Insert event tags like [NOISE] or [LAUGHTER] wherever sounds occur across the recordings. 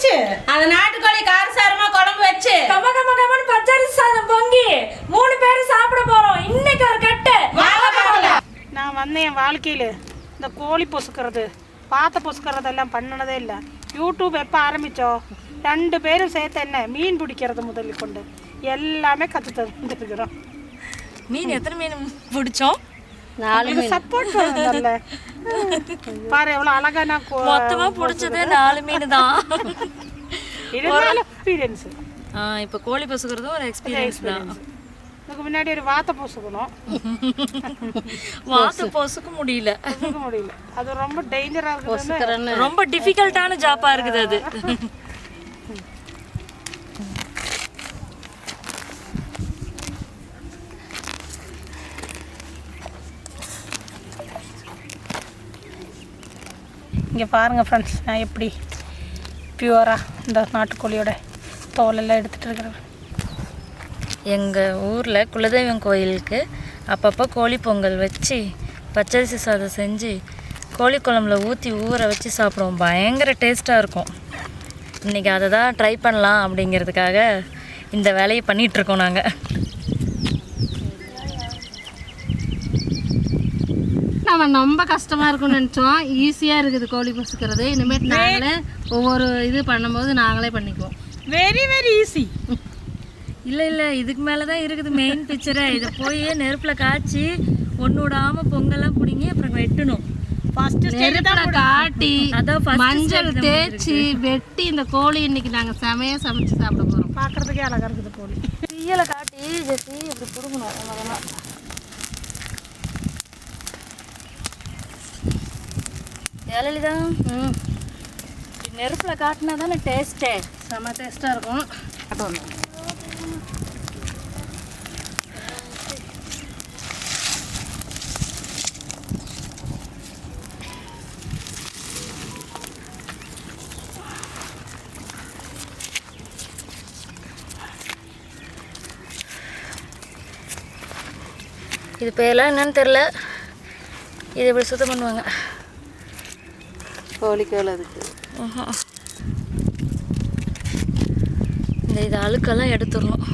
இருந்துச்சு அந்த நாட்டுக்கோழி காரசாரமா குழம்பு வச்சு. கம கம கமன்னு பச்சரிசி சாதம் பொங்கி மூணு பேரும் சாப்பிட போறோம். இன்னைக்கு ஒரு கட்டு. நான் வந்தேன் என் வாழ்க்கையில். இந்த கோழி பொசுக்கிறது பாத்த பொசுக்கிறதெல்லாம் பண்ணனதே இல்லை. யூடியூப் எப்போ ஆரம்பித்தோ ரெண்டு பேரும் சேர்த்து என்ன மீன் பிடிக்கிறது முதலில் கொண்டு எல்லாமே கற்று தந்துருக்குறோம். மீன் எத்தனை மீன் பிடிச்சோம்? நாலு சப்போர்ட் [LAUGHS] பாரு எவ்வளோ அழகா நான் மொத்தமா பிடிச்சதே நாலு மீன் தான். [LAUGHS] எக்ஸ்பீரியன்ஸ் ஆ இப்போ கோழி பசுக்கிறதும் ஒரு எக்ஸ்பீரியன்ஸ் தான். இதுக்கு முன்னாடி ஒரு வாத்தை பொசுக்கணும். [LAUGHS] வாத்து பொசுக்க முடியல. முடியல. அது ரொம்ப டேஞ்சராக இருக்குது ரொம்ப டிஃபிகல்ட்டான ஜாப்பா இருக்குது அது. இங்கே பாருங்கள் ஃப்ரெண்ட்ஸ் நான் எப்படி பியூராக இந்த நாட்டுக்கோழியோட தோலெல்லாம் எடுத்துகிட்டு இருக்கிறேன். எங்கள் ஊரில் குலதெய்வம் கோயிலுக்கு அப்பப்போ கோழி பொங்கல் வச்சு பச்சரிசி சாதம் செஞ்சு கோழி குழம்புல ஊற்றி ஊற வச்சு சாப்பிடுவோம். பயங்கர டேஸ்ட்டாக இருக்கும். இன்றைக்கி அதை தான் ட்ரை பண்ணலாம் அப்படிங்கிறதுக்காக இந்த வேலையை பண்ணிகிட்ருக்கோம் நாங்கள் நம்ம ரொம்ப கஷ்டமா இருக்கும்னு நினைச்சோம். ஈஸியா இருக்குது கோழி பொசுக்கிறது. இனிமேட்டு நாங்களே ஒவ்வொரு இது பண்ணும்போது நாங்களே பண்ணிக்குவோம். வெரி வெரி ஈஸி இல்லை இல்லை இதுக்கு மேலே தான் இருக்குது மெயின் பிக்சரே இதை போய் நெருப்பில் காய்ச்சி ஒன்று விடாமல் பொங்கல்லாம் பிடிங்கி அப்புறம் வெட்டணும். காட்டி மஞ்சள் தேய்ச்சி வெட்டி இந்த கோழி இன்னைக்கு நாங்க செமையா சமைச்சு சாப்பிட போறோம். பார்க்குறதுக்கே அழகாக இருக்குது கோழி. தீயலை காட்டி இப்படி பிடுங்கணும். ஜெயலலிதா? ம். நெருப்பில் காட்டினா தானே டேஸ்ட்டே செம டேஸ்டா இருக்கும். இது பேரெல்லாம் என்னன்னு தெரில இது இப்படி சுத்தம் பண்ணுவாங்க. கோழிக்கோல் அதுக்கு. இந்த இது அழுக்கெல்லாம் எடுத்துடணும்.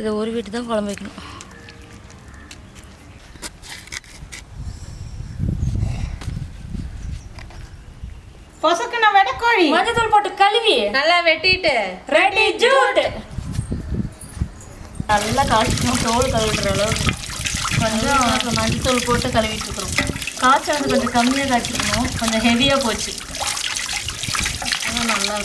இதா. ஒரு வீட்டு தான் குழம்பு வைக்கணும். பொசுக்குன வெடக்கோழி மஞ்சத்தூள் போட்டு கழுவி. நல்லா வெட்டிட்டு. ரெடி ஜூட். நல்லா காய்ச்சணும் தோல் கழுவுற அளவுக்கு. கொஞ்சம் மஞ்சத்தூள் போட்டு கழுவிட்டு இருக்கிறோம் காய்ச்சல் வந்து கொஞ்சம் கம்மியாக காய்ச்சிருக்கணும் கொஞ்சம் ஹெவியாக போச்சு. அதான் நல்லா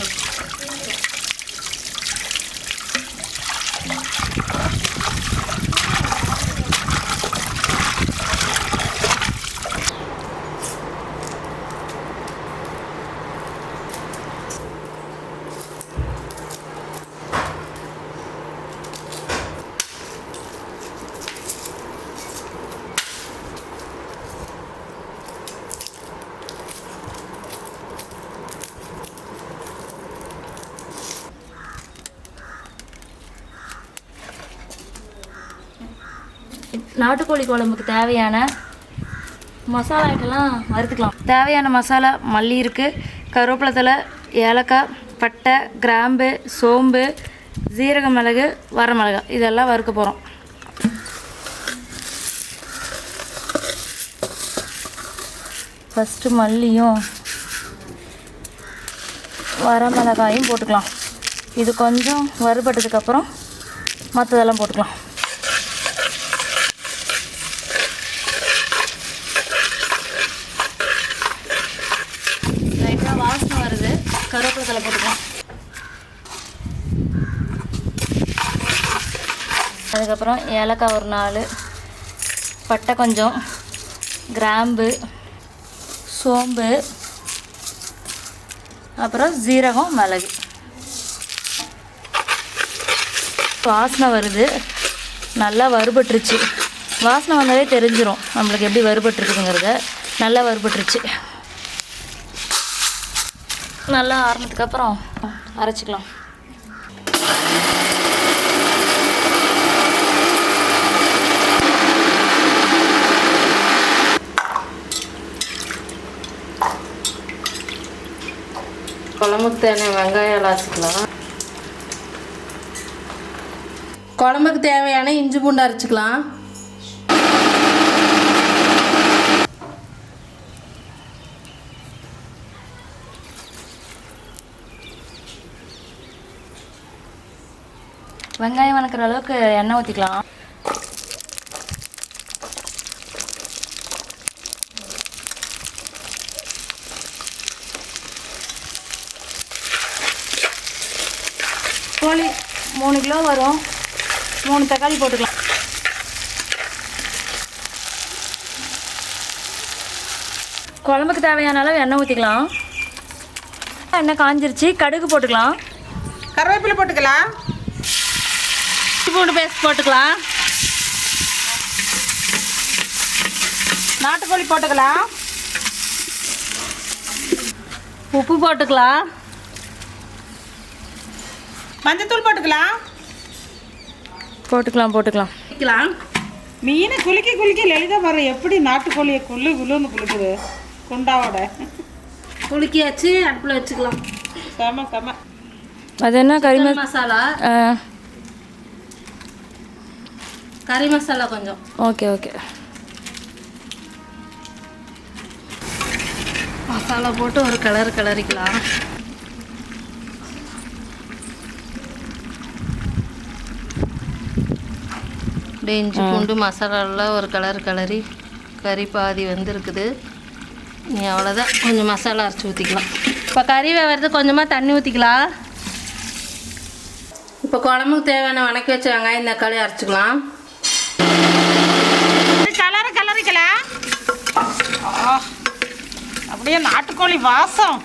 நாட்டுக்கோழி குழம்புக்கு தேவையான மசாலா ஐட்டம்லாம் வறுத்துக்கலாம். தேவையான மசாலா மல்லி இருக்குது கருவேப்பிலை ஏலக்காய் பட்டை கிராம்பு சோம்பு ஜீரக மிளகு வரமிளகா இதெல்லாம் வறுக்க போகிறோம் ஃபஸ்ட்டு மல்லியும் வரமிளகாயும் போட்டுக்கலாம். இது கொஞ்சம் வறுபட்டதுக்கப்புறம் மற்றதெல்லாம் போட்டுக்கலாம் லைட்டாக வாசனை வருது கருவேப்பிலை தலை போட்டுக்கலாம் அதுக்கப்புறம் ஏலக்காய் ஒரு நாலு பட்டை கொஞ்சம் கிராம்பு சோம்பு அப்புறம் ஜீரகம் மிளகு. வாசனை வருது. நல்லா வறுபட்டுருச்சு. வாசனை வந்தாலே தெரிஞ்சிடும் நம்மளுக்கு எப்படி வறுபட்டுருக்குங்கிறத நல்லா வறுபட்டுருச்சு. நல்லா ஆறுனதுக்கப்புறம் அரைச்சிக்கலாம். குழம்புக்கு தேவையான வெங்காயம் அரைச்சிக்கலாம். குழம்புக்கு தேவையான இஞ்சி பூண்டு அரைச்சிக்கலாம். வெங்காயம் வணக்கிற அளவுக்கு எண்ணெய் ஊற்றிக்கலாம் கோழி மூணு கிலோ வரும். மூணு தக்காளி போட்டுக்கலாம். குழம்புக்கு தேவையான அளவு எண்ணெய் ஊற்றிக்கலாம் எண்ணெய் காஞ்சிருச்சு கடுகு போட்டுக்கலாம். கருவேப்பிலை போட்டுக்கலாம். பூண்டு பேஸ்ட் போட்டுக்கலாம். நாட்டுக்கோழி போட்டுக்கலாம். உப்பு போட்டுக்கலாம். மஞ்சத்தூள் போட்டுக்கலாம். போட்டுக்கலாம் போட்டுக்கலாம். வைக்கலாம் மீனை குலுக்கி குலுக்கி லலிதா பாரு எப்படி நாட்டுக்கோழியை குள்ளு குள்ளுன்னு குலுக்குது குண்டாவோட. குலுக்கியாச்சு அடுப்பில் வச்சுக்கலாம். செம செம. அது என்ன கறி மசாலா? கறி மசாலா கொஞ்சம். Okay okay. மசாலா போட்டு ஒரு கலர் கிளறிக்கலாம். அப்படியே இஞ்சி பூண்டு மசாலாவில் ஒரு கலர் கிளறி கறி பாதி வெந்திருக்குது. நீ அவ்வளோதான் கொஞ்சம் மசாலா அரைச்சி ஊற்றிக்கலாம் இப்போ கறி வேகிறது கொஞ்சமாக தண்ணி ஊற்றிக்கலாம் இப்போ குழம்புக்கு தேவையான வணக்கி வச்ச வெங்காயம் தக்காளி அரைச்சிக்கலாம். கலரு கலரிக்கலாம் ஆ, அப்படியே நாட்டுக்கோழி வாசம்.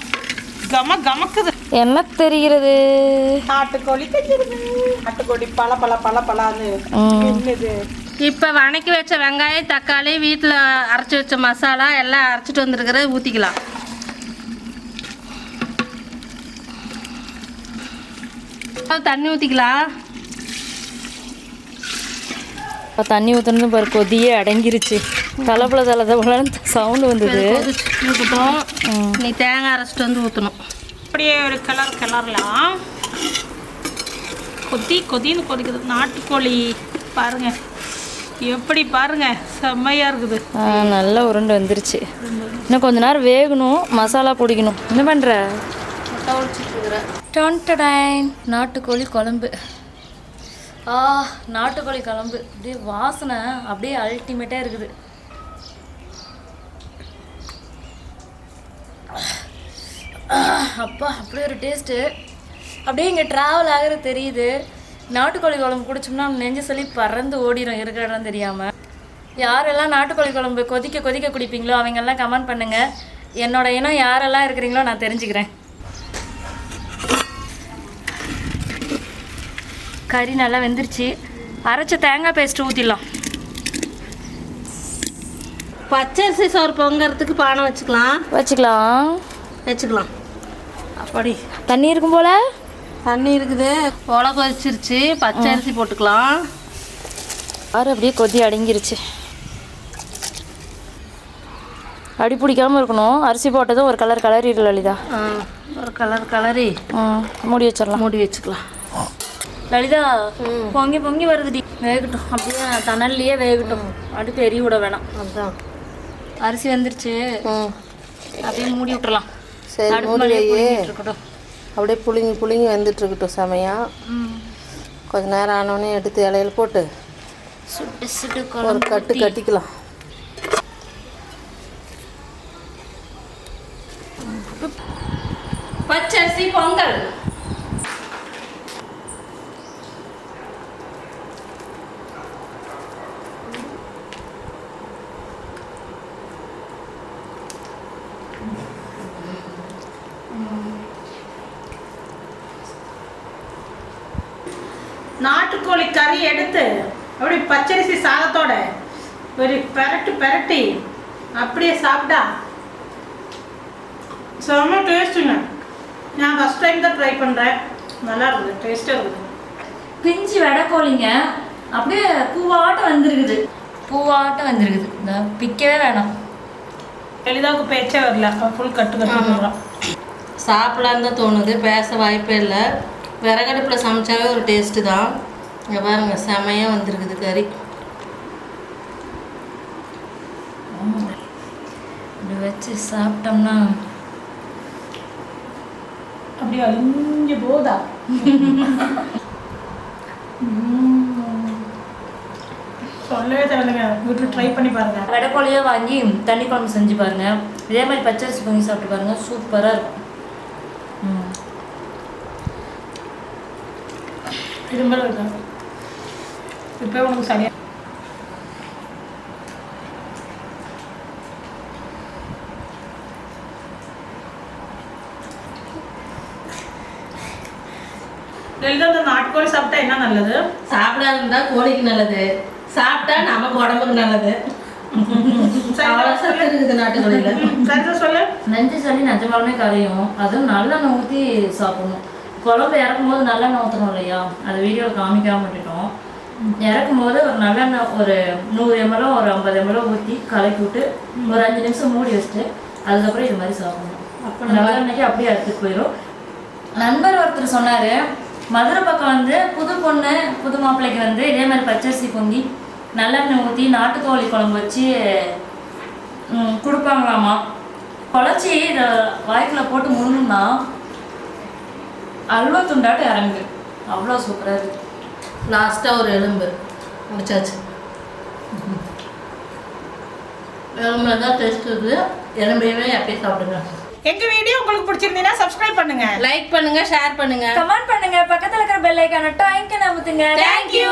கம கமக்குது. என்ன தெரிகிறது? நாட்டுக்கோழி தெரியுது. நாட்டுக்கோழி பல பல பல பலான்னு இப்போ வணக்கி வச்ச வெங்காயம் தக்காளி வீட்டில் அரைச்சி வச்ச மசாலா எல்லாம் அரைச்சிட்டு வந்துருக்கிறத ஊற்றிக்கலாம் தண்ணி ஊற்றிக்கலாம் இப்போ தண்ணி ஊற்றுனது பாரு கொதியே அடங்கிருச்சு. தலைப்புல தலை தலை சவுண்டு வந்தது ஊற்றிட்டோம் நீ தேங்காய் அரைச்சிட்டு வந்து ஊற்றணும் அப்படியே ஒரு கலர் கலர்லாம் கொதி கொதின்னு கொதிக்குது. நாட்டுக்கோழி பாருங்க. எப்படி பாருங்க? செம்மையா இருக்குது. நல்லா உருண்டு வந்துருச்சு. இன்னும் கொஞ்ச நேரம் வேகணும். மசாலா பிடிக்கணும். என்ன பண்ணுற டொன்டடைன் நாட்டுக்கோழி குழம்பு. ஆ நாட்டுக்கோழி குழம்பு. அப்படியே வாசனை அப்படியே அல்டிமேட்டாக இருக்குது. அப்பா அப்படியே ஒரு டேஸ்ட்டு அப்படியே இங்கே ட்ராவல் ஆகிறது தெரியுது. நாட்டுக்கோழி குழம்பு குடிச்சோம்னா நெஞ்சு சொல்லி பறந்து ஓடிடும் இருக்கிற இடம் தெரியாமல் யாரெல்லாம் நாட்டுக்கோழி குழம்பு கொதிக்க கொதிக்க குடிப்பீங்களோ அவங்கெல்லாம் கமெண்ட் பண்ணுங்கள் என்னோட இனம் யாரெல்லாம் இருக்கிறீங்களோ நான் தெரிஞ்சுக்கிறேன். கறி நல்லா வெந்துருச்சு. அரைச்ச தேங்காய் பேஸ்ட் ஊற்றிடலாம் பச்சரிசி சோறு பொங்கறதுக்கு பானை வச்சுக்கலாம். வச்சுக்கலாம். வச்சுக்கலாம். அப்படி. தண்ணி இருக்கும் போல? தண்ணி இருக்குது. உலக கொதிச்சிருச்சு. பச்சரிசி போட்டுக்கலாம். ஆறு அப்படியே கொதி அடங்கிருச்சு. அடி பிடிக்காம இருக்கணும். அரிசி போட்டதும் ஒரு கலர் கலர் லலிதா. ஒரு கலர் கலரி மூடி வச்சிடலாம். மூடி வச்சுக்கலாம். லலிதா பொங்கி பொங்கி வருதுடி. வேகட்டும். அப்படியே தணல்லையே வேகட்டும். அடுப்பு எரி விட வேணாம். அதுதான் அரிசி வந்துருச்சு. அப்படியே மூடி விட்டுறலாம். சரி அடுப்பு மூடி மேலேயே வை புழுங்கிட்டு இருக்கட்டும் அப்படியே புளிங்கி புளிங்கி வந்துட்டு இருக்கட்டும் செமையா. ம். கொஞ்ச நேரம் ஆனோடனே எடுத்து இலையில போட்டு ஒரு கட்டு கட்டிக்கலாம். பச்சரிசி பொங்கல் நாட்டுக்கோழி கறி எடுத்து அப்படி பச்சரிசி சாதத்தோட ஒரு பெரட்டு பெரட்டி அப்படியே சாப்பிட்டா செம்ம டேஸ்ட்டுங்க. நான் ஃபஸ்ட் டைம் தான் ட்ரை பண்ணுறேன் நல்லா இருக்குது டேஸ்ட்டாக இருக்குது. பிஞ்சு வெடைக்கோழிங்க அப்படியே பூவாட்டம் வந்திருக்குது. பூவாட்டம் வந்திருக்குது. இந்த பிக்கவே வேணாம். எளிதாவுக்கு பேச்சே வரல. ஃபுல் கட்டு கட்டி போடுறான் சாப்பிடலான்னு தான் தோணுது. பேச வாய்ப்பே இல்லை. விறகடுப்பில் சமைச்சாவே ஒரு டேஸ்ட்டு தான். இங்கே பாருங்க செமையாக வந்திருக்குது கறி இப்படி வச்சு சாப்பிட்டோம்னா அப்படியே அழிஞ்சு போதா? சொல்லவே தேவையில்லைங்க. வீட்டில் ட்ரை பண்ணி பாருங்க. வெடைக்கோழியாக வாங்கி தண்ணி குழம்பு செஞ்சு பாருங்க. இதே மாதிரி பச்சரிசி பொங்கி சாப்பிட்டு பாருங்க. சூப்பராக இருக்கும். திரும்ப இப்போ உனக்கு சரியா லலிதா இந்த நாட்டுக்கோழி சாப்பிட்டா என்ன நல்லது? சாப்பிடாம இருந்தால் கோழிக்கு நல்லது. சாப்பிட்டா நமக்கு உடம்புக்கு நல்லது. நெஞ்சு சளி நிஜமாலுமே கரையும். அதுவும் நல்லெண்ணெய் ஊற்றி சாப்பிடணும். குழம்பு இறக்கும் போது நல்லெண்ணெய் ஊற்றணும் இல்லையா? அது வீடியோவில் காமிக்காம விட்டுட்டோம். இறக்கும் போது ஒரு நல்லெண்ணெய் ஒரு நூறு எம்எல்ஓ ஒரு ஐம்பது எம்எல்ஓ ஊற்றி கலக்கி விட்டு ஒரு அஞ்சு நிமிஷம் மூடி வச்சுட்டு அதுக்கப்புறம் இது மாதிரி சாப்பிடணும். நல்லெண்ணெய்க்கு அப்படியே எடுத்துட்டு போயிடும் நண்பர் ஒருத்தர் சொன்னார் மதுரை பக்கம் வந்து புது பொண்ணு புது மாப்பிள்ளைக்கு வந்து இதே மாதிரி பச்சரிசி பொங்கி நல்லெண்ணெய் ஊற்றி நாட்டுக்கோழி குழம்பு வச்சு கொடுப்பாங்களாமா? குழச்சி இதை வாய்க்குள்ள போட்டு முழுங்குனா அல்வா துண்டாட்டு இறங்கு. அவ்வளோ சூப்பராக இருக்கு. லாஸ்ட்டாக ஒரு எலும்பு. முடிச்சாச்சு. எலும்புல தான் டேஸ்ட் இருக்குது எலும்பையுமே அப்படியே சாப்பிடுங்க. எங்க வீடியோ உங்களுக்கு பிடிச்சிருந்தீங்கன்னா சப்ஸ்கிரைப் பண்ணுங்க. லைக் பண்ணுங்க ஷேர் பண்ணுங்க. கமெண்ட் பண்ணுங்க. பக்கத்துல இருக்கிற பெல் ஐக்கான டாய்க்கு நம்புத்துங்க தேங்க்யூ